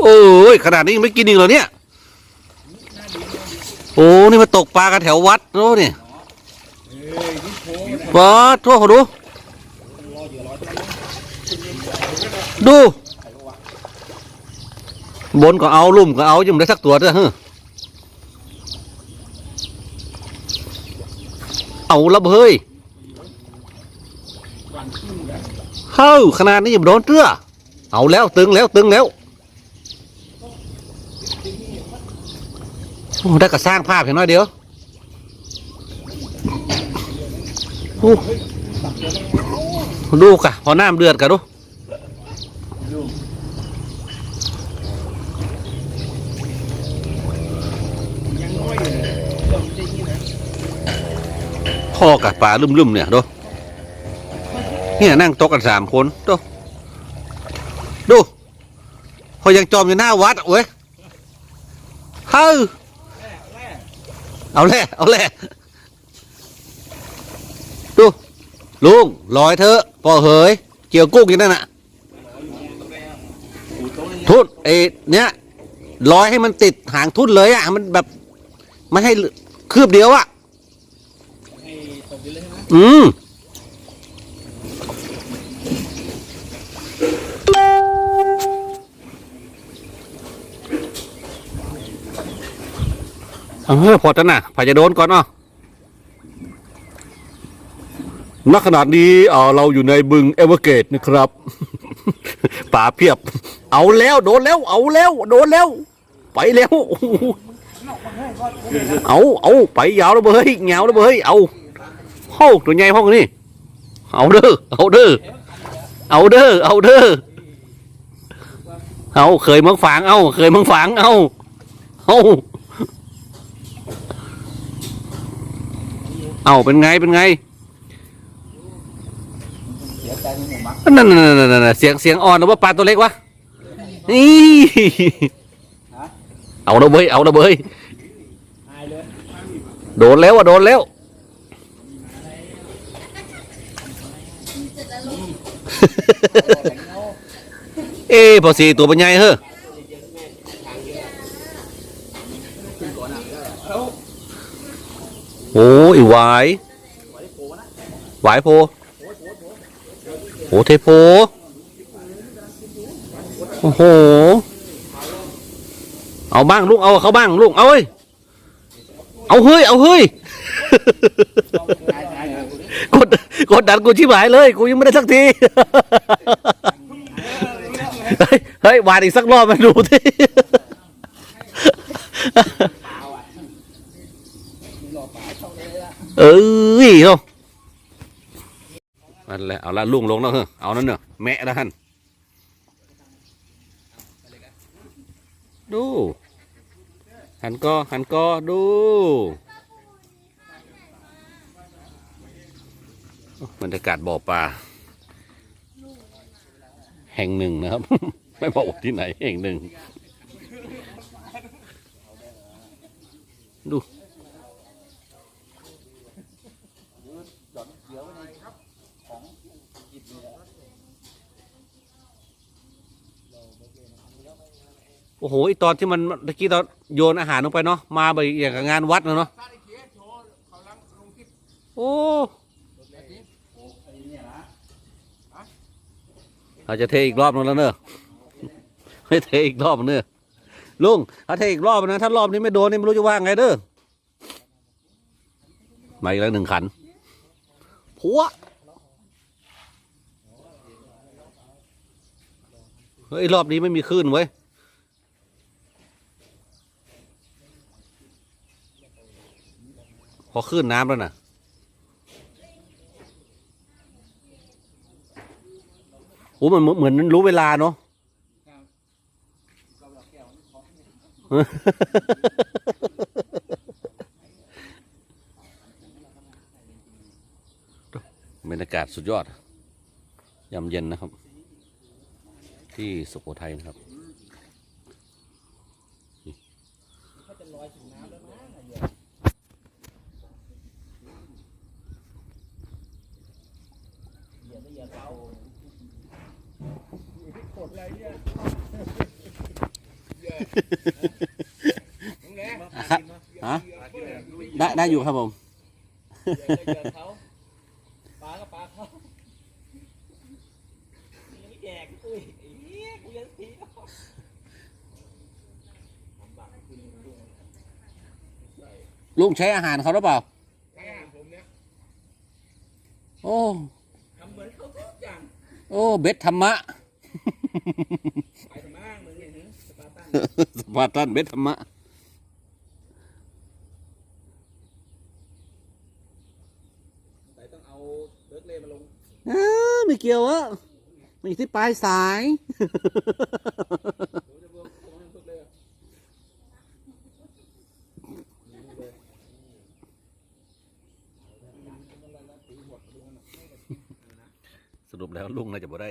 โอ้ยขนาดนี้ยังไม่กินอีกเหรอเนี่ย โอ้นี่มาตกปลากันแถววัดโน้นี่ว้าทั่วเขาดู ดู บนก็เอาลุ่มก็เอายังไม่ได้สักตัวเด้อเฮ้อเอาละเฮ้ยเฮ้ยขนาดนี้ยังโดนเตื้อ เอาแล้วตึงแล้วตึงแล้วโอ้ได้ก็สร้างภาพเห็นน้อยเดียวโอ้ดูกะพอน้ำเดือดกะดูพ่อกับป่าลุ่มๆเนี่ยดูเนี่ยนั่งโต๊ะกันสามคนดู ดูพอยังจอมอยู่หน้าวัดอะเว้ยเฮ้ยเอาแหละเอาแหละดูลุงลอยเถอะพอเหยเกี่ยวกุ้งอย่นั้นน่ะทุ่นไอ้เนี้ยลอยให้มันติดหางทุ่นเลยอะมันแบบไม่ให้คืบเดียวอะอืม เออพอจะน่ะพาจะโดนก่อนเนาะณขนาดนี้เออเราอยู่ในบึงเอเวอร์เกตนะครับ ป่าเพียบ เอาแล้วโดนแล้ว เอาแล้ว โดนแล้ว ไปแล้ว เอาเอาไปยาวแล้วเบยเหงาแล้วเบยเอาโอ้ตัวใหญ่พ่อนี่เอาเด้อเอาเด้อเอาเด้อเอาเด้อเอาเคยมังฝางเอาเคยมังฝางเอาเอา เอาเป็นไงเป็นไงนั่นนั่นนั่นเสียงเสียงอ่อนหรือว่าปลาตัวเล็กวะนี่เอาละเบยเอาละเบยโดนแล้วอะโดนแล้วเอ้พอสีตัวเป็นไงเฮ้อ โอ้ยหวายหวายโพโอ้เทโพโอ้โห เอาบ้างลูกเอาเขาบ้างลูกเอาเฮ้ยเอาเฮ้ยเอาเฮ้ยกดกดดันกูชิบหายเลย กูยังไม่ได้สักทีเฮ้ยเฮ้ยวาดอีกสักรอบมาดูที อ้ยเนาะนั่นแหละเอาละลุงลงแล้วเฮ้อเอานั่นเนอะแมะแล้วฮันดู หันก็หันก็ดูบรรยากาศบ่อปลาแห่งหนึ่งนะครับ ไม่บอกที่ไหนแห่งหนึ่งดู โอ้โหไอตอนที่มันตะกี้ตอนโยนอาหารลงไปเนาะมาไปอย่างกับงานวัดนะเนาะโอ้เราจะเทอีกรอบนึงแล้วเนอะไม่เทอีกรอบนึงเนอะลุงถ้าเทอีกรอบนะถ้ารอบนี้ไม่โดนนี่ไม่รู้จะว่าไงเด้อมาอีกแล้วหนึ่งขันผัวเฮ้ยรอบนี้ไม่มีคลื่นเว้ย พอขึ้นน้ำแล้วนะโอ้มันเหมือนเหมือนรู้เวลาเนาะบรรยากาศสุดยอดยามเย็นนะครับ ที่สุโขทัยนะครับ โอะไรเนี่ยน้องแหละ ฮะได้ได้อยู่ครับผมปลาก็ปลาเขายังไม่แจกอุ้ยไอ้เหี้ยกูยังสีก็บักคุณลุงใช้อาหารเขาหรือเปล่าโอ้ ทำเหมือนเขาทุกอย่าง โอ้ เบ็ดธรรมะ สปาร์ตันสปาร์ตันเบ็ดธรรมะแต่ต้องเอาเบิร์กเล่มาลงอ้าไม่เกี่ยวอะมันอยู่ที่ปลายสายเดี๋ยวจะเบิร์กลงให้เบิร์กเล่อะนี่เลยสรุปแล้วลุงน่าจะบ่ได้